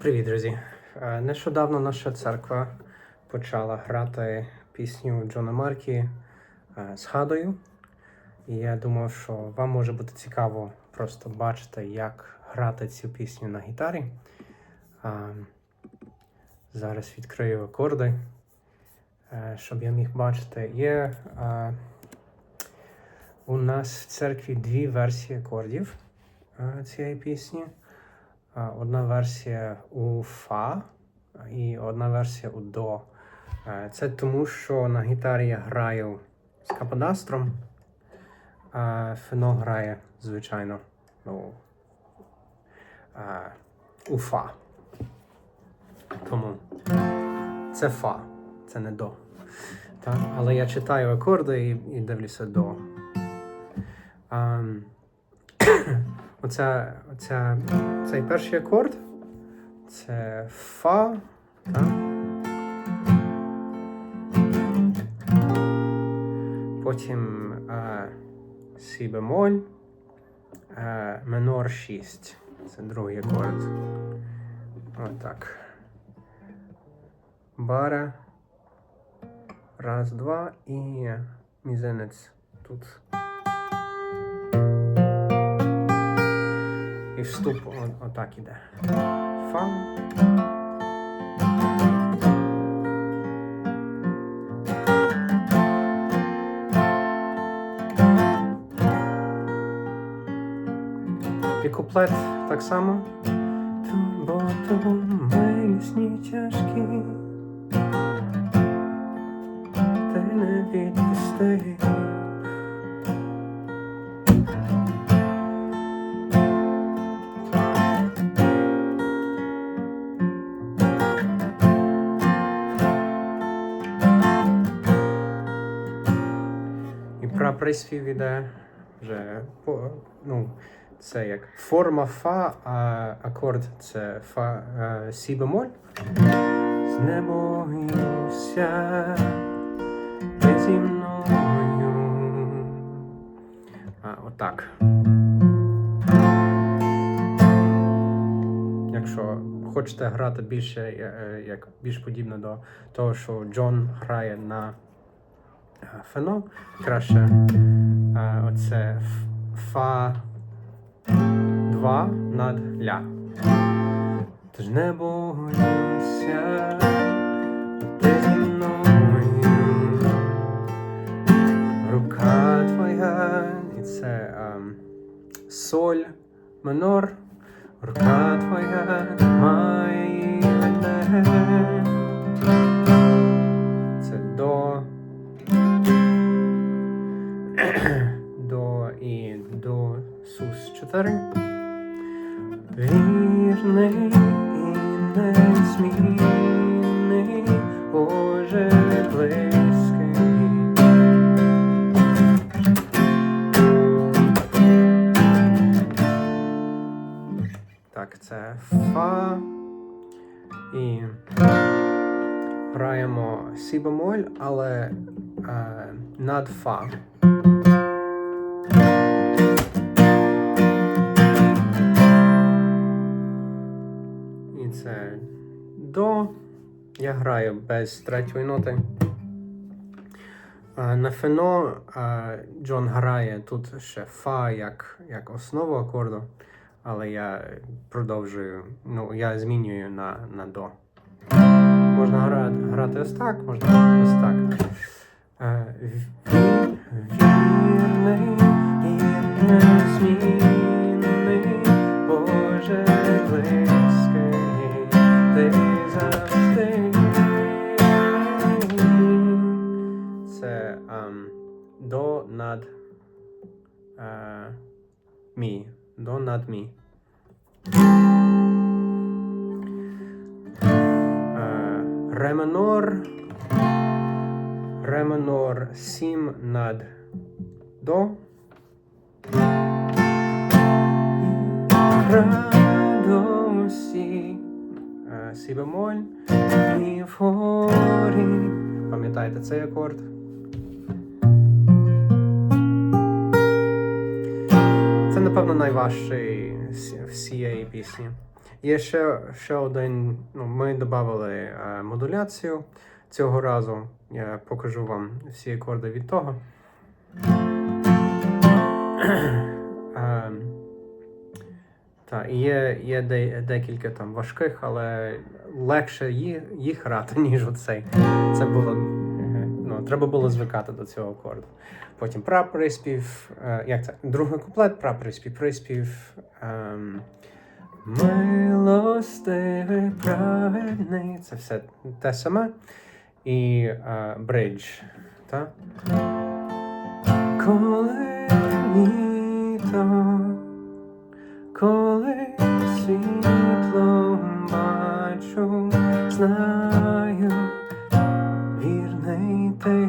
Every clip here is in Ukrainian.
Привіт, друзі! Е, Нещодавно наша церква почала грати пісню Джона Маркі е, з Хадою. І я думав, що вам може бути цікаво просто бачити, як грати цю пісню на гітарі. Е, Зараз відкрию акорди, щоб я міг бачити. Є у нас в церкві дві версії акордів цієї пісні. А, Одна версія у Фа і одна версія у До. Це тому, що на гітарі я граю з каподастром, а Фено грає, звичайно, ну, у Фа. Тому це Фа, це не До. Так? Але я читаю акорди і, і дивлюся До. Ам, Оця, оця, цей перший акорд це Фа. Так? Потім е, Сі бемоль, е, минор 6. Це другий акорд. Отак. Бара. Раз, два і мізинець тут. І вступ отак іде. Фа. І куплет так само. І приспів іде вже по, ну, це як форма фа, а акорд це фа е, сі бемоль. Знебоюся ти зі мною. А, отак. Якщо хочете грати більше, е, е, як більш подібно до того, що Джон грає на фено, краще е, оце фа 2 над ля. Тож не боюся, ти. Рука твоя, і це ем, соль минор. Рука твоя має і 4. Вірний і незмінний, Боже близький. Так, це фа і граємо сі бемоль, але е, над фа. Це до. Я граю без третьої ноти. На фено Джон грає тут ще фа як, як основу акорду, але я продовжую, ну, я змінюю на, на до. Можна грати, грати ось так, можна ось так. Мі. Е, ре минор. Ре минор 7 над до. Радості. Е, Сі бемоль і форі. Пам'ятаєте цей акорд? Напевно, найважчий з всієї пісні. Є ще, ще один. Ну, ми додали е, модуляцію цього разу. Я покажу вам всі акорди від того. Е, та, є, є де, декілька там важких, але легше їх грати, ніж оцей. Це було. Е, треба було звикати до цього акорду. Потім праприспів. Е, як це? Другий куплет, праприспів, приспів. Ем, Милостивий праведний. Це все те саме. І е, бридж. Та? Коли літо, коли світло бачу, знаю, ти.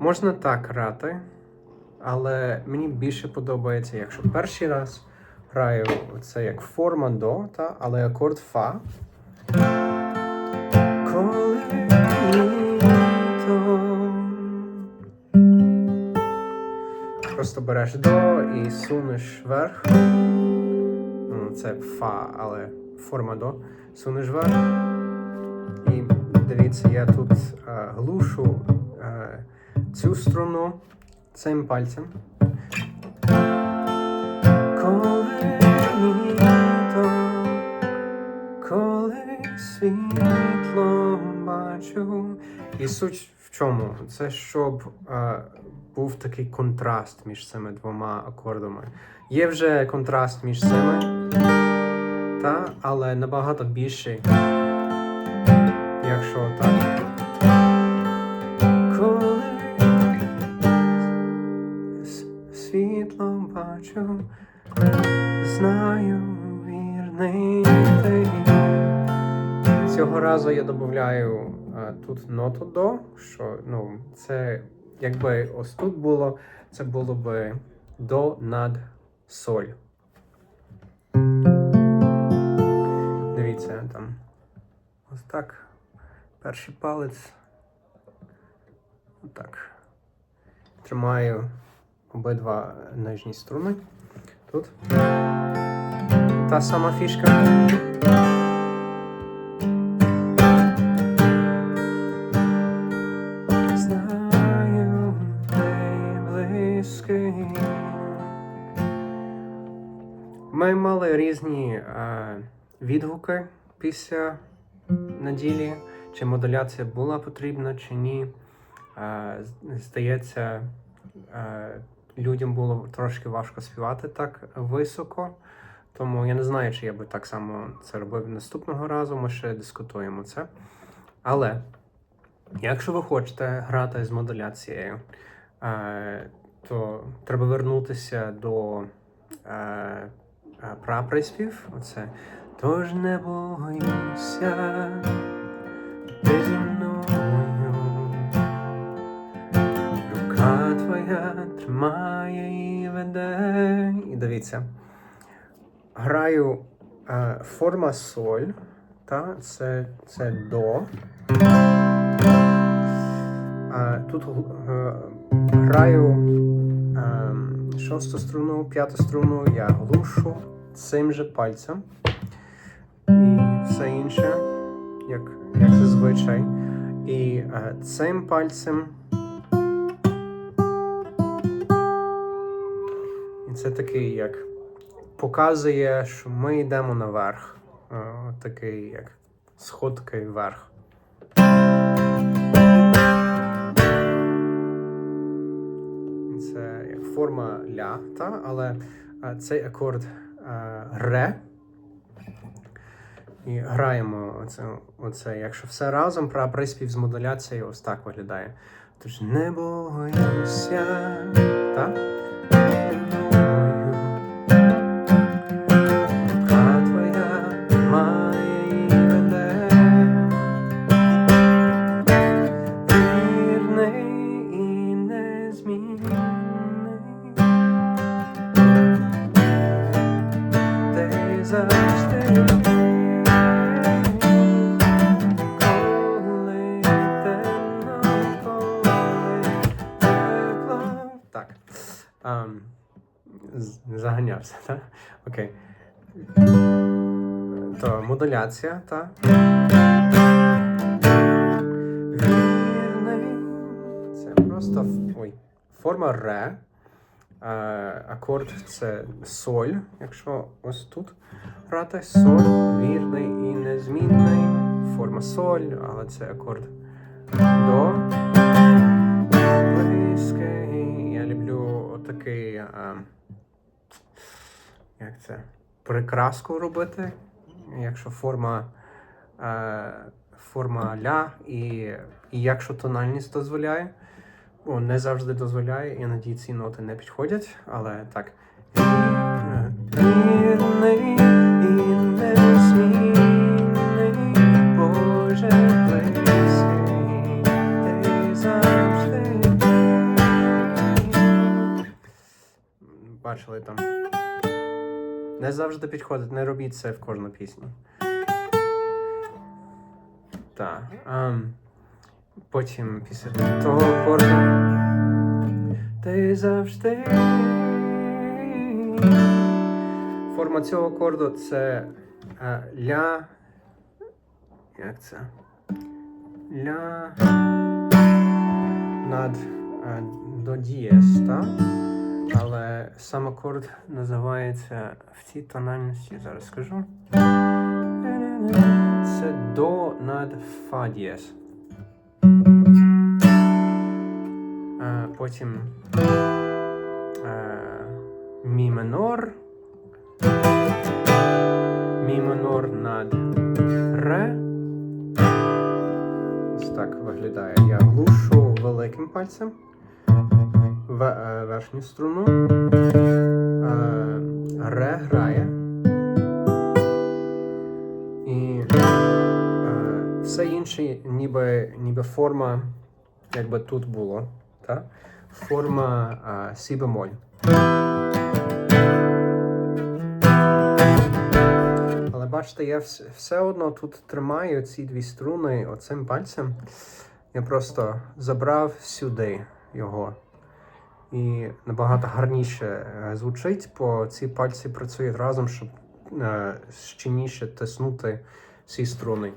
Можна так грати, але мені більше подобається, якщо перший раз граю це як форма до, та, але акорд фа. Просто береш до і сунеш вверх. Ну, Це фа, але форма до. Сунеш вверх. Дивіться, я тут е, глушу е, цю струну цим пальцем. Коли літо, коли бачу. І суть в чому? Це щоб е, був такий контраст між цими двома акордами. Є вже контраст між цими, та, але набагато більший. Якщо так. Коли світло бачу, знаю вірний ти. Цього разу я додаю тут ноту до, що ну, це якби ось тут було, це було би до над соль. Дивіться там. Ось так. Перший палець. Отак. Тримаю обидва нижні струни. Тут. Та сама фішка. Ми мали різні е, відгуки після неділі, чи модуляція була потрібна, чи ні. Е, здається, е, людям було трошки важко співати так високо. Тому я не знаю, чи я би так само це робив наступного разу. Ми ще дискутуємо це. Але якщо ви хочете грати з модуляцією, е, то треба вернутися до праприспів. Оце. Тож не бойся, і. І дивіться. Граю е, форма соль, та, це, це до. А, тут е, граю е, шосту струну, п'яту струну я глушу цим же пальцем. І все інше, як, як зазвичай. І е, цим пальцем. І це такий як показує, що ми йдемо наверх. Е, такий як сходки вверх. Це як форма ля, та? але е, цей акорд ре. І граємо оце, оце. Якщо все разом, про приспів з модуляцією ось так виглядає. Тож не бойся, так? Рука тепло. Так. Так? Окей. То модуляція, та. Вірний. Це просто ой, форма ре. Акорд це соль, якщо ось тут грати соль, вірний і незмінний. Форма соль, але це акорд до. Я люблю отакий. Як це? Прикраску робити. Якщо форма, е, форма ля, і, і якщо тональність дозволяє, ну, не завжди дозволяє, іноді ці ноти не підходять, але так. Бачили там. Не завжди підходить, не робіть це в кожну пісню. Так. ем, потім після того акорду. Ти завжди. Форма цього акорду це е, ля. Як це? Ля. Над е, до дієс, так? Але сам акорд називається в цій тональності, зараз скажу. Це до над фа дієс. Е, Потім е, мі минор. Мі минор над ре. Ось так виглядає. Я глушу великим пальцем верхню струну. Е, ре грає. І е, все інше, ніби, ніби форма, якби тут було. Та? Форма е, сі бемоль. Але бачите, я все одно тут тримаю ці дві струни оцим пальцем. Я просто забрав сюди його. І набагато гарніше е, звучить, бо ці пальці працюють разом, щоб е, щільніше тиснути ці струни.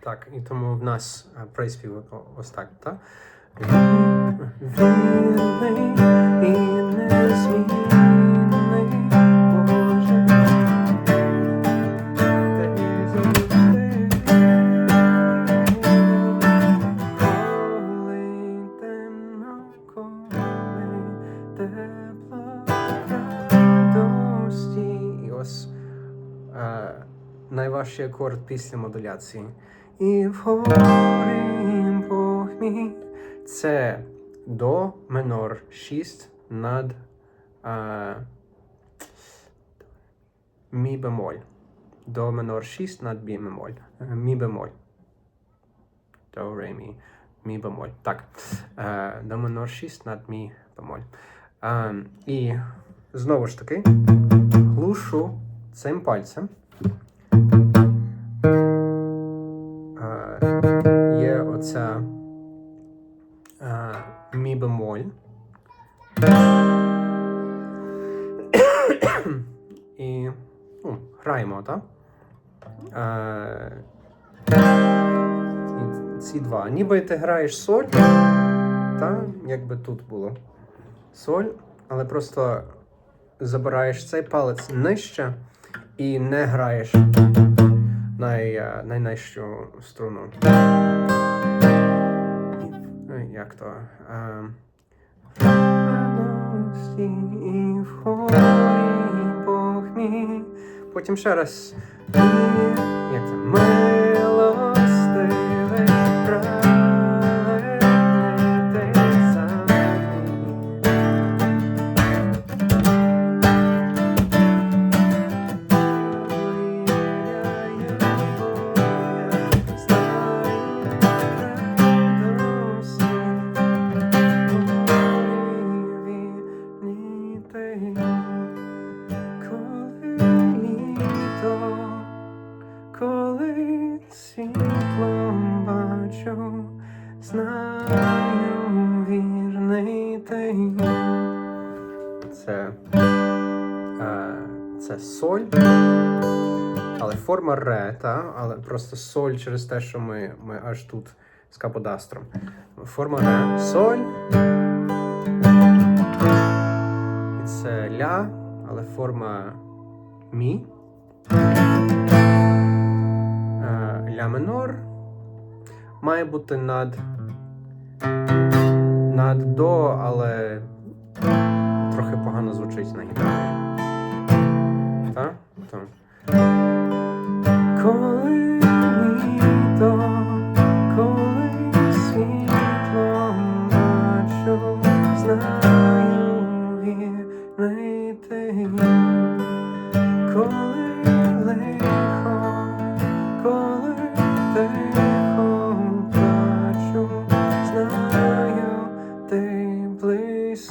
Так, і тому в нас е, приспів ось так, так? Вірний і незмінний найважчий акорд після модуляції. І вгорі Бог мій. Це до минор 6 над е, мі бемоль. До минор 6 над мі бемоль. Мі бемоль. До ре мі. Мі бемоль. Так. Е, до минор 6 над мі бемоль. Е, і знову ж таки глушу цим пальцем. Оця е, мі бемоль. І ну, граємо, так? Е, ці два. Ніби ти граєш соль, та, якби тут було соль, але просто забираєш цей палець нижче і не граєш най, е, найнижчу струну. Як то? Радості і в хорі Бог мій. Потім ще раз. Як це? Милостивий, праведний знаю вірний ти. Це Е, це соль. Але форма ре, та? але просто соль через те, що ми, ми аж тут з каподастром. Форма ре, соль. І це ля, але форма мі. Е, ля минор. Має бути над. До, але трохи погано звучить на гітарі. Так? Так.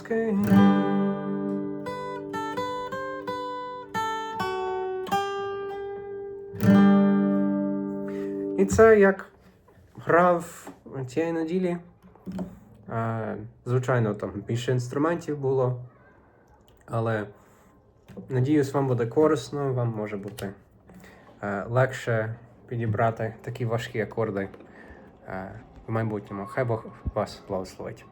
Близький. І це як грав цієї неділі. Звичайно, там більше інструментів було. Але надіюсь, вам буде корисно, вам може бути е, легше підібрати такі важкі акорди е, в майбутньому. Хай Бог вас благословить.